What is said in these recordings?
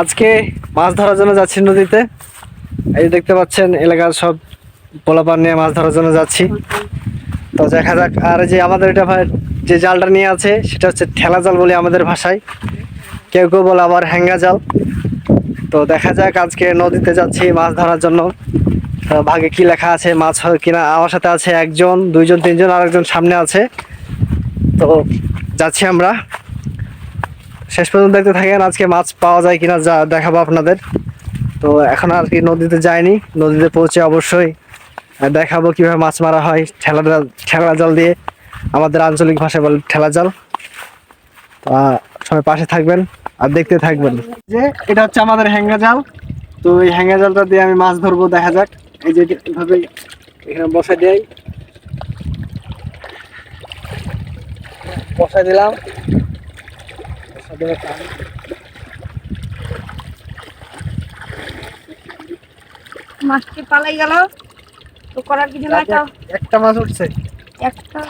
আজকে মাছ ধরার জন্য যাচ্ছি নদীতে। এই দেখতে পাচ্ছেন, এলাকার সব পোলাপান নিয়ে মাছ ধরার জন্য যাচ্ছি। তো দেখা যাক, আর যে আমাদের এটা ভাই, যে জালটা নিয়ে আছে, সেটা হচ্ছে ঠেলা জাল বলে আমাদের ভাষায়। কেউ কেউ বলে আবার হ্যাঙ্গা জাল। তো দেখা যাক, আজকে নদীতে যাচ্ছি মাছ ধরার জন্য। ভাগে কি লেখা আছে, মাছ কিনা, আমার সাথে আছে একজন, দুইজন, তিনজন আর একজন সামনে আছে। তো যাচ্ছি আমরা। শেষ পর্যন্ত দেখতে থাকেন আজকে মাছ পাওয়া যায় কিনা যা দেখাবো আপনাদের। তো এখন আর কি নদীতে যায়নি নদীতে পৌঁছে অবশ্যই দেখাবো কীভাবে মাছ মারা হয় ঠেলা ঠেলা জাল দিয়ে আমাদের আঞ্চলিক ভাষায় বলে ঠেলা জাল তো, সবাই পাশে থাকবেন আর দেখতে থাকবেন। যে এটা হচ্ছে আমাদের হ্যাঙ্গা জাল তো এই হ্যাঙ্গা জালটা দিয়ে আমি মাছ ধরবো দেখা যাক। এই যে এভাবে এখানে বসা দেয় বসা দিলাম। মাছটি পালাই গেল। তো করার কিছু একটা মাছ উঠছে। একটা।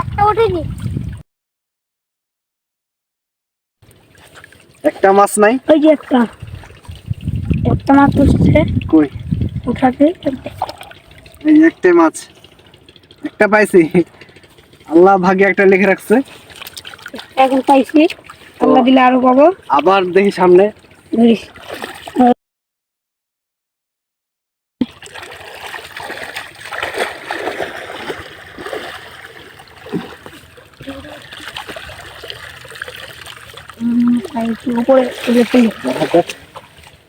একটা ওঠেনি। একটা মাছ নাই? ওই যে একটা। একটা মাছ উঠছে। কই? উঠাতে। এই যে একটাই মাছ। একটা পাইছি। আল্লাহ ভাগে একটা লিখে রাখছে। এখন পাইছি। আল্লাহ দিলে আরও পাবো। আবার দেখি সামনে। ধরিস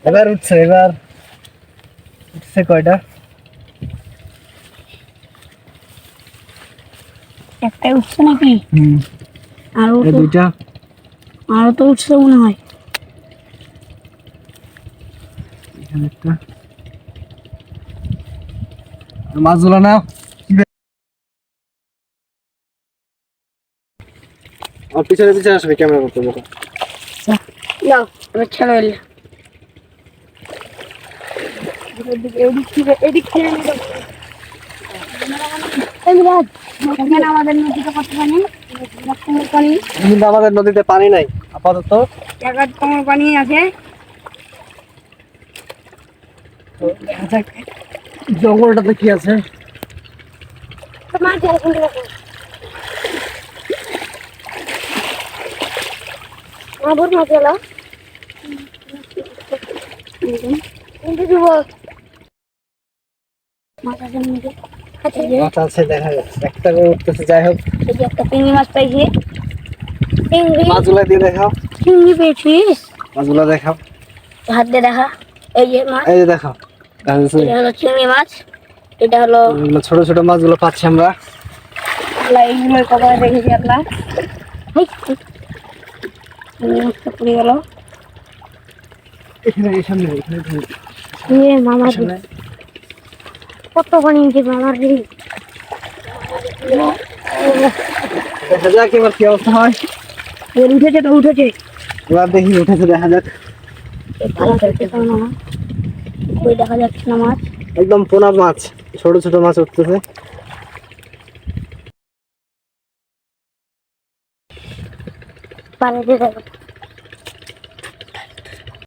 এবার উঠছে এবার উঠছে কয়টা? একটাই উঠছে নাকি? আরও দুইটা। আরও তো উঠছে মনে হয়। এখানে একটা। আর মাছগুলো নাও আর পিছনে পিছনে আসবে ক্যামেরা করতে দেখো। এলে এদিক থেকে এদিক থেকে আমাদের নদীতে পানি আমাদের নদীতে পানি নাই। আপাতত। জায়গার কমর পানি আছে। তো দেখা যাক জঙ্গলটাতে কি আছে। তোমার জল আবার মাছ এলো কিন্তু দিব? মাছ আছে নিচে আচ্ছা যে মাছ আছে দেখা যাচ্ছে একটা করে উঠতেছে যাই হোক। এই যে একটা চিংড়ি মাছ পাইছি। চিংড়ি মাছগুলো দিয়ে দেখাও। চিংড়ি পেয়েছিস মাছগুলো দেখাও। হাত দিয়ে দেখা। এই যে মাছ। এই যে দেখাও। দেখা এটা হলো চিংড়ি মাছ। এটা হলো এগুলো ছোট ছোট মাছগুলো পাচ্ছি আমরা। এইগুলো হেই। চিংড়ি মাছটা পড়ে গেল। এখানে সামনে এখানে এখানে, মামা কত পানি মামার রে দেখা যাক এবার কি অবস্থা হয়। এর উঠেছে তো উঠেছে। এবার দেখি উঠেছে দেখা যাক। ওই দেখা যাচ্ছে না মাছ। একদম পোনা মাছ ছোট ছোট মাছ উঠতেছে। পানিতে দেখো